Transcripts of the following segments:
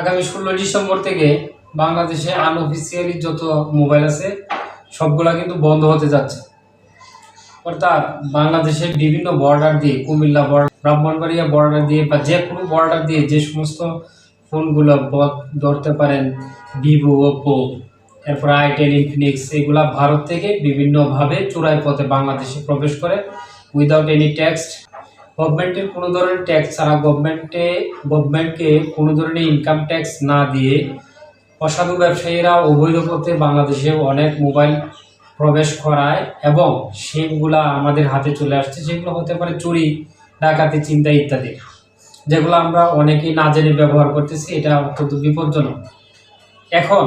আগামী ষোলো ডিসেম্বর থেকে বাংলাদেশে আনঅফিসিয়ালি যত মোবাইল আছে, সবগুলা কিন্তু বন্ধ হতে যাচ্ছে। অর্থাৎ বাংলাদেশের বিভিন্ন বর্ডার দিয়ে, কুমিল্লা বর্ডার ব্রাহ্মণবাড়িয়া বর্ডার দিয়ে বা যে কোনো বর্ডার দিয়ে যে সমস্ত ফোনগুলো ধরতে পারেন, ভিভো ওপো এরপর আইটেল, ইনফিনিক্স, এগুলা ভারত থেকে বিভিন্নভাবে চোরাই পথে বাংলাদেশে প্রবেশ করে উইদাউট এনি ট্যাক্স গভর্নমেন্টের কোনো ধরনের ট্যাক্স ছাড়া গভর্নমেন্টে, গভর্নমেন্টকে কোনো ধরনের ইনকাম ট্যাক্স না দিয়ে অসাধু ব্যবসায়ীরা অবৈধ পথে বাংলাদেশে অনেক মোবাইল প্রবেশ করায় এবং সেগুলা আমাদের হাতে চলে আসছে। সেগুলো হতে পারে চুরি, ডাকাতি, চিন্তা ইত্যাদি, যেগুলো আমরা অনেকেই না জেনে ব্যবহার করতেছি, এটা অত্যন্ত বিপজ্জনক। এখন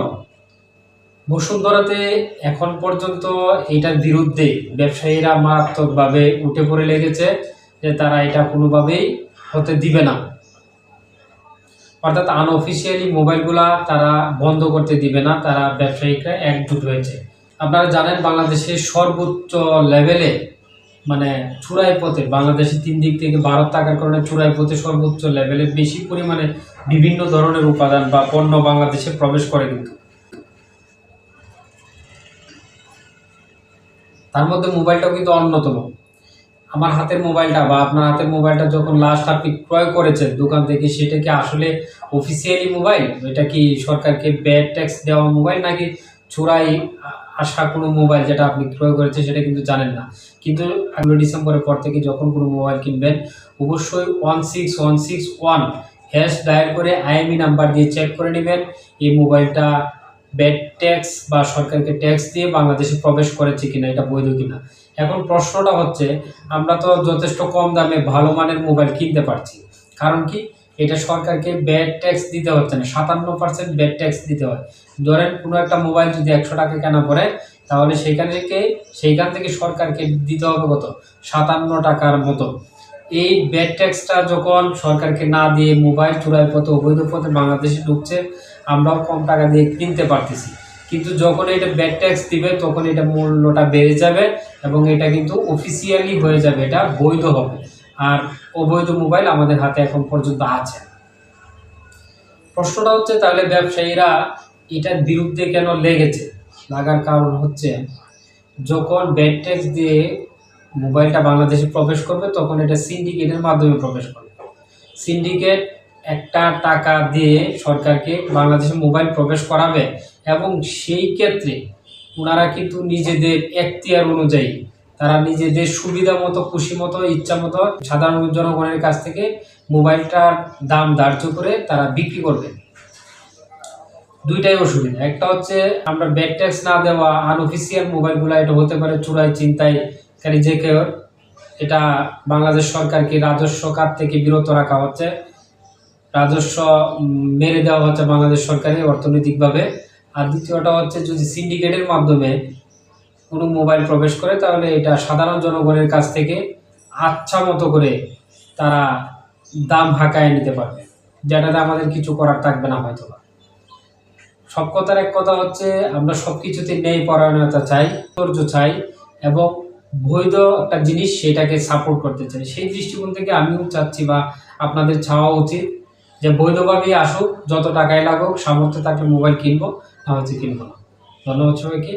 বসুন্ধরাতে এখন পর্যন্ত এটার বিরুদ্ধে ব্যবসায়ীরা মারাত্মকভাবে উঠে পড়ে লেগেছে। যে তারা এটা কোনোভাবেই হতে দিবে না। অর্থাৎ আনঅফিসিয়ালি মোবাইলগুলা তারা বন্ধ করতে দিবে না, তারা ব্যবসায়িকরা একজুট হয়েছে। আপনারা জানেন বাংলাদেশের সর্বোচ্চ লেভেলে মানে চূড়াই পথে, বাংলাদেশে তিন দিক থেকে ভারত থাকার কারণে চূড়াই পথে সর্বোচ্চ লেভেলে বেশি পরিমাণে বিভিন্ন ধরনের উপাদান বা পণ্য বাংলাদেশে প্রবেশ করে কিন্তু। তার মধ্যে মোবাইলটাও কিন্তু অন্যতম। আমার হাতের মোবাইলটা বা আপনার হাতের মোবাইলটা যখন লাস্ট আপনি ক্রয় করেছেন, দোকান থেকে, সেটা কি আসলে অফিসিয়ালি মোবাইল এটা কি সরকারকে ব্যাড ট্যাক্স দেওয়া মোবাইল নাকি চোরাই আসা কোনো মোবাইল যেটা আপনি ক্রয় করেছেন সেটা কিন্তু জানেন না। কিন্তু আগামী ডিসেম্বরের পর থেকে যখন কোনো মোবাইল কিনবেন, অবশ্যই one six one six one hash dial করে আইএমই নাম্বার দিয়ে চেক করে নেবেন। এই মোবাইলটা ব্যাড ট্যাক্স বা সরকারকে ট্যাক্স দিয়ে বাংলাদেশে প্রবেশ করেছে কিনা, এটা বৈধ কিনা? এখন প্রশ্নটা হচ্ছে, আমরা তো যথেষ্ট কম দামে ভালো মানের মোবাইল কিনতে পারছি। কারণ কি? এটা সরকারকে ব্যাড ট্যাক্স দিতে হচ্ছে না, সাতান্ন পার্সেন্ট ব্যাড ট্যাক্স দিতে হয়। ধরেন কোনো একটা মোবাইল যদি একশো টাকা কেনা পড়ে, তাহলে সেখান থেকে সেইখান থেকে সরকারকে দিতে হবে কত? সাতান্ন টাকার মতো। এই ব্যাড ট্যাক্সটা যখন সরকারকে না দিয়ে মোবাইল চোরাই পথে, অবৈধ পথে বাংলাদেশে ঢুকছে আমরাও কম টাকা দিয়ে কিনতে পারতেছি। কিন্তু যখন এটা ব্যাড ট্যাক্স দিবে, তখন এটা মূল্যটা বেড়ে যাবে এবং এটা কিন্তু অফিসিয়ালি হয়ে যাবে, এটা বৈধ হবে। আর অবৈধ মোবাইল আমাদের হাতে এখন পর্যন্ত আছে। প্রশ্নটা হচ্ছে, তাহলে ব্যবসায়ীরা এটার বিরুদ্ধে কেন লেগেছে? লাগার কারণ হচ্ছে, যখন ব্যাড ট্যাক্স দিয়ে মোবাইলটা বাংলাদেশে প্রবেশ করবে, তখন এটা সিন্ডিকেটের মাধ্যমে প্রবেশ করবে। সিন্ডিকেট একটা টাকা দিয়ে সরকারকে বাংলাদেশে মোবাইল প্রবেশ করাবে এবং সেই ক্ষেত্রে ওনারা কিন্তু নিজেদের এখতিয়ার অনুযায়ী, তারা নিজেদের সুবিধা মতো, খুশি মতো, ইচ্ছা মতো সাধারণ জনগণের কাছ থেকে মোবাইলটার দাম ধার্য করে তারা বিক্রি করবে। দুইটাই অসুবিধা। একটা হচ্ছে আমরা ব্যাড ট্যাক্স না দেওয়া আনঅফিসিয়াল মোবাইলগুলো এটা হতে পারে চুরাই চিন্তায় কারি যে কেউ, এটা বাংলাদেশ সরকারকে রাজস্ব কার থেকে বিরত রাখা হচ্ছে। রাজস্ব মেরে দেওয়া হচ্ছে বাংলাদেশ সরকারের অর্থনৈতিকভাবে। আর দ্বিতীয়টা হচ্ছে যদি সিন্ডিকেটের মাধ্যমে কোনো মোবাইল প্রবেশ করে, তাহলে এটা সাধারণ জনগণের কাছ থেকে আচ্ছা মতো করে তারা দাম হাঁকায় নিতে পারবে। যেটাতে আমাদের কিছু করার থাকবে না হয়তো বা। সব কথার এক কথা হচ্ছে, আমরা সব কিছুতে ন্যায় পরায়ণতা চাই, ধৈর্য চাই, এবং বৈধ একটা জিনিস সেটাকে সাপোর্ট করতে চাই। সেই দৃষ্টিকোণ থেকে আমিও চাচ্ছি বা আপনাদের চাওয়া উচিত যে বৈধভাবেই আসুক, যত টাকাই লাগুক, সামর্থ্য তাকে মোবাইল কিনবো না হচ্ছে কিনবো না ধন্যবাদ সবাইকে।